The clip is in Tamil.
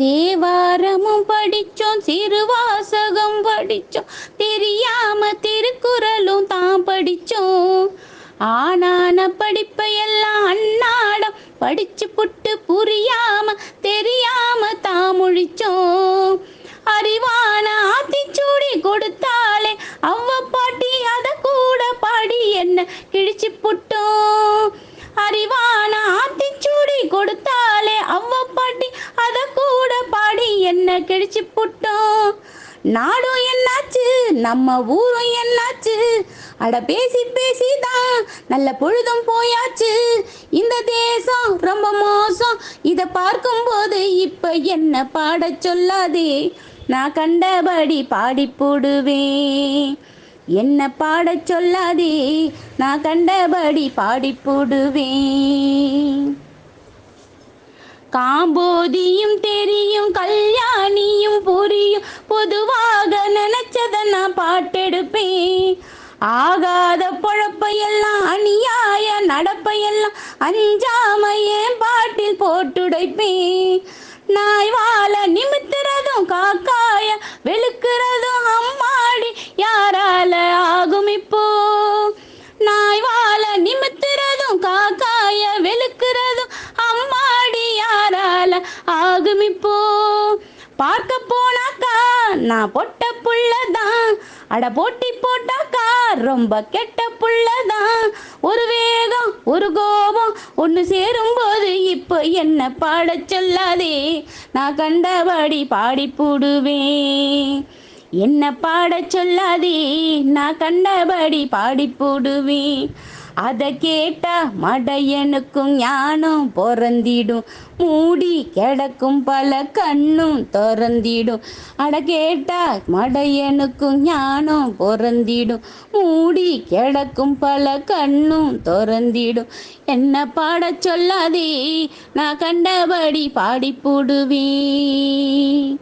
தேவாரமும் படிச்சோம் சிறுவாசகம் படிச்சோம் தெரியாம திருக்குறளும் தான் படிச்சோம். ஆனான படிப்பையெல்லாம் அன்னாடம் படிச்சு புட்டு புரியாம தெரியாம தான் முழிச்சோம். கண்ணை என்ன கிழிச்சு புட்டோம். நாடும் என்னாச்சு? நம்ம ஊரும் என்னாச்சு? அட பேசி பேசி தான் நல்ல பொழுதும் போயாச்சு. இந்த தேசம் ரொம்ப மோசம். இத பார்க்கும்போது இப்ப என்ன பாட சொல்லாதே? நான் கண்டபடி பாடி போடுவேன். என்ன பாட சொல்லாதே? நான் கண்டபடி பாடி போடுவேன். காம்போதியும் தெரியும் அணியும் புரியும். பொதுவாக நினைச்சத நான் பாட்டெடுப்பேன். ஆகாத பொழப்பையெல்லாம் அநியாய நடப்பையெல்லாம் அஞ்சாம என் பாட்டில் போட்டுடைப்பேன். நாய் வாழ நிமித்துறதும் காக்காய வெளுக்கிறதும் அம்மாடி யாரால ஆகும் இப்போ? நாய் வாழ நிமித்துறதும் காக்காய வெளுக்கிறதும் அம்மாடி யாரால ஆகும் இப்போ? பார்க்க போனாக்கா நான் பொட்ட புள்ளதான். அட போட்டி போட்டாக்கா ரொம்ப கெட்ட புள்ளதான். ஒரு வேகம் ஒரு கோபம் ஒன்று சேரும்போது இப்போ என்ன பாடச் சொல்லாதே. நான் கண்டபடி பாடி போடுவேன். என்ன பாடச் சொல்லாதே நான் கண்டபடி பாடி போடுவேன். அதை கேட்டா மடையனுக்கும் ஞானம் பொறந்திடும். மூடி கிடக்கும் பல கண்ணும் திறந்திடும். அட கேட்டா மடையனுக்கும் ஞானம் பொறந்திடும். மூடி கிடக்கும் பல கண்ணும் திறந்திடும். என்ன பாட சொல்லாதே நான் கண்டபடி பாடி போடுவேன்.